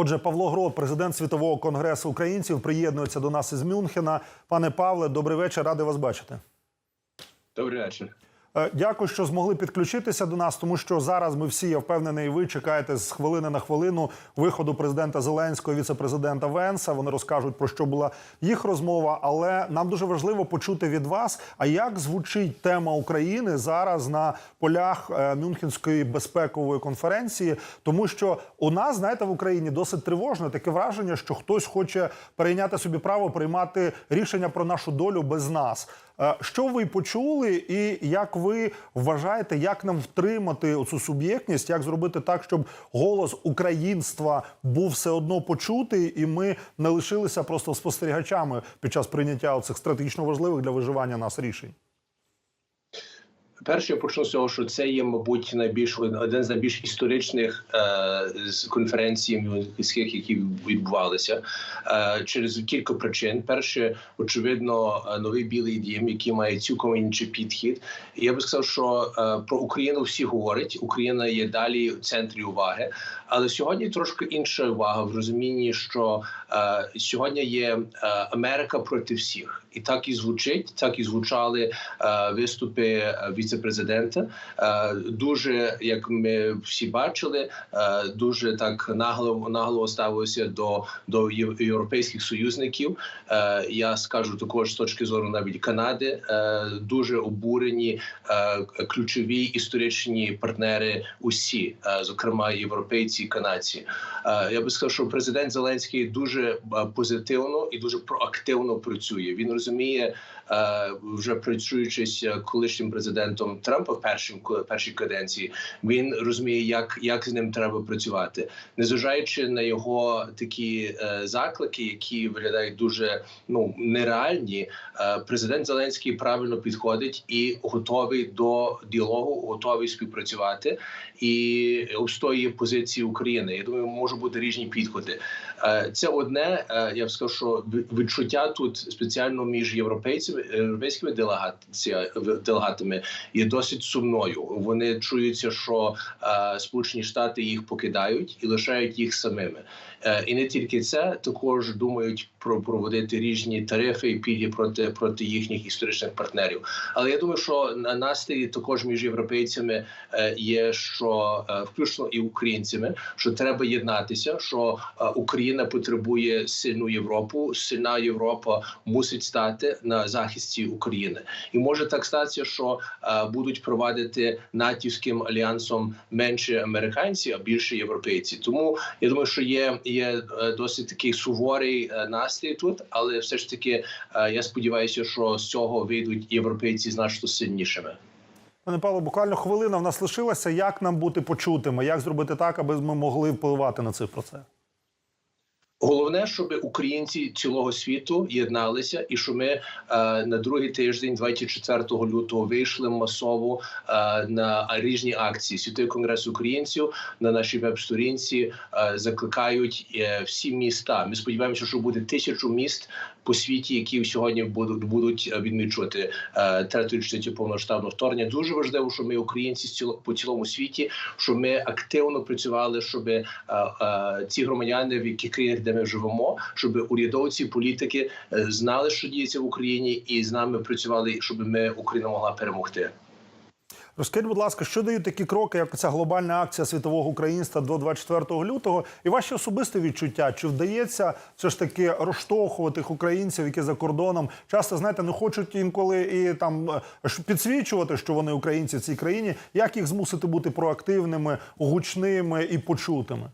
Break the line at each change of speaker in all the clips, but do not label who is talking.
Отже, Павло Грот, президент Світового конгресу українців, приєднується до нас із Мюнхена. Пане Павле, добрий вечір, радий вас бачити.
Добрий вечір.
Е, Дякую, що змогли підключитися до нас, тому що зараз ми всі, я впевнений, ви чекаєте з хвилини на хвилину виходу президента Зеленського, віце-президента Венса. Вони розкажуть про що була їх розмова. Але нам дуже важливо почути від вас, а як звучить тема України зараз на полях е, Мюнхенської безпекової конференції, тому що у нас, знаєте, в Україні досить тривожне таке враження, що хтось хоче перейняти собі право приймати рішення про нашу долю без нас. Що ви почули, і як ви вважаєте, як нам втримати оцю суб'єктність, як зробити так, щоб голос українства був все одно почутий, і ми не лишилися просто спостерігачами під час прийняття цих стратегічно важливих для виживання нас рішень?
Перше, я почну з того, що це є, мабуть, найбільш один з найбільш історичних е, конференцій мюнхенських, які відбувалися е, через кілька причин. Перше, очевидно, е, новий білий дім, який має цілком інший підхід. Я би сказав, що е, про Україну всі говорять. Україна є далі в центрі уваги, але сьогодні трошки інша увага в розумінні, що е, сьогодні є е, Америка проти всіх, і так і звучить, так і звучали е, виступи е, віце-президента. Е, дуже як ми всі бачили, е, дуже так нагло нагло ставилося до, до єв- європейських союзників. Е, я скажу також з точки зору навіть Канади, дуже обурені ключові історичні партнери. Усі, зокрема європейці і канадці. Я би сказав, що президент Зеленський дуже позитивно і дуже проактивно працює. Він розуміє, вже працюючись е, колишнім президентом Трампа в першим першій каденції. Він розуміє, як, як з ним треба працювати, незважаючи на його такі е, заклики, які виглядають дуже ну нереальні. Е, президент Зеленський правильно підходить і готовий до діалогу, готовий співпрацювати і обстоює позиції України. Я думаю, можуть бути різні підходи. Е, Це одне. е, Я б сказав, що відчуття тут спеціально між європейцями європейськими делегація делегатами є досить сумною. Вони чуються, що е, Сполучені Штати їх покидають і лишають їх самими. І не тільки це, також думають про проводити різні тарифи і пільги проти проти їхніх історичних партнерів. Але я думаю, що на настрій також між європейцями є, що включно і українцями, що треба єднатися, що е, Україна потребує сильну Європу. Сильна Європа мусить стати на захисті України, і може так статися, що е, будуть провадити натівським альянсом менше американці, а більше європейці. Тому я думаю, що є, є е, досить такий суворий е, настрій тут, але все ж таки я сподіваюся, що з цього вийдуть європейці значно сильнішими.
Пане Павло, буквально хвилина в нас лишилася. Як нам бути почутими? Як зробити так, аби ми могли впливати на цей процес?
Головне, щоб українці цілого світу єдналися, і що ми е, на другий тиждень, 24 лютого, вийшли масово е, на різні акції. Святий конгрес українців на нашій веб-сторінці е, закликають е, всі міста. Ми сподіваємося, що буде тисячу міст по світі, які сьогодні будуть будуть е, відмічувати е, третю річницю повноштабного вторгнення. Дуже важливо, що ми, українці, по цілому світі, що ми активно працювали, щоб е, ці громадяни, в яких країнах, де ми живемо, щоб урядовці, політики знали, що діється в Україні, і з нами працювали, щоб ми Україна могла перемогти.
Розкажіть, будь ласка, що дають такі кроки, як ця глобальна акція світового українства до 24 лютого, і ваші особисті відчуття, чи вдається все ж таки розштовхувати українців, які за кордоном часто знаєте, не хочуть інколи і там е, підсвічувати, що вони українці в цій країні. Як їх змусити бути проактивними, гучними і почутими?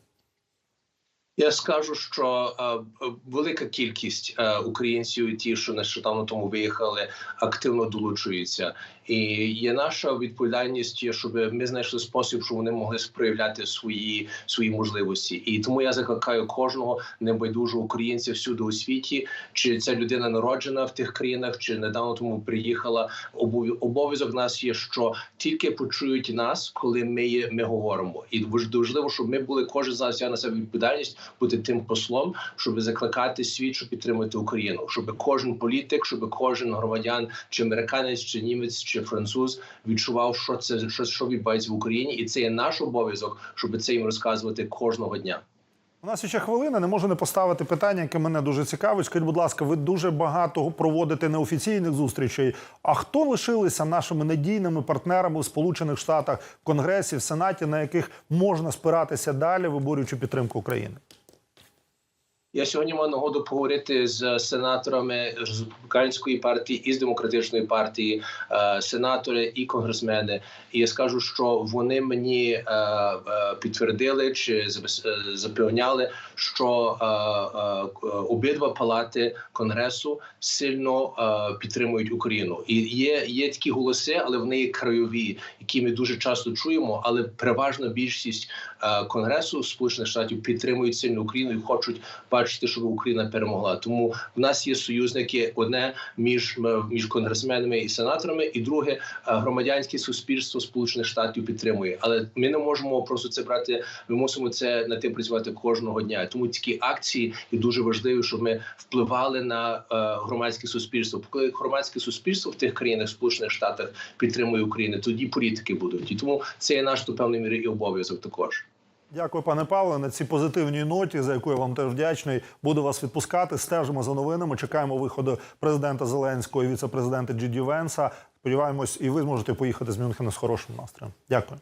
Я скажу, що е, е, велика кількість е, українців, ті, що нещодавно тому виїхали, активно долучуються. І є наша відповідальність, щоб ми знайшли спосіб, щоб вони могли проявляти свої свої можливості. І тому я закликаю кожного небайдужого українця всюди у світі, чи ця людина народжена в тих країнах, чи недавно тому приїхала. Обов'я- Обов'язок нас є, що тільки почують нас, коли ми ми говоримо. І важ- важливо, щоб ми були кожен з нас взяв на себе відповідальність бути тим послом, щоб закликати світ, щоб підтримати Україну, щоб кожен політик, щоб кожен громадян, чи американець, чи німець, чи француз відчував, що це що, що відбувається в Україні, і це є наш обов'язок, щоб це їм розказувати кожного дня.
У нас ще хвилина, не можу не поставити питання, яке мене дуже цікавить. Скажіть, будь ласка, ви дуже багато проводите неофіційних зустрічей. А хто лишилися нашими надійними партнерами в Сполучених Штатах, в Конгресі, в Сенаті, на яких можна спиратися далі, виборюючи підтримку України?
Я сьогодні мав нагоду поговорити з сенаторами з республіканської партії і з демократичної партії, е, сенатори і конгресмени. І я скажу, що вони мені е, е, підтвердили чи запевняли, що е, е, обидва палати конгресу сильно е, підтримують Україну. І є, є такі голоси, але вони є краєві, які ми дуже часто чуємо. Але переважна більшість е, конгресу Сполучених Штатів підтримують сильно Україну і хочуть бачити, щоб Україна перемогла. Тому в нас є союзники: одне між між конгресменами і сенаторами, і друге е, громадянське суспільство Сполучених Штатів підтримує. Але ми не можемо просто це брати. Ми мусимо це над тим працювати кожного дня. Тому такі акції є дуже важливі, щоб ми впливали на е, громадське суспільство. Коли громадське суспільство в тих країнах Сполучених Штатах підтримує Україну, тоді політики будуть. І тому це є наш до певної міри і обов'язок також.
Дякую, пане Павле. На цій позитивній ноті, за яку я вам теж вдячний, буду вас відпускати. Стежимо за новинами. Чекаємо виходу президента Зеленського і віце-президента Джі Ді Венса. Сподіваємось, і ви зможете поїхати з Мюнхена з хорошим настроєм. Дякую.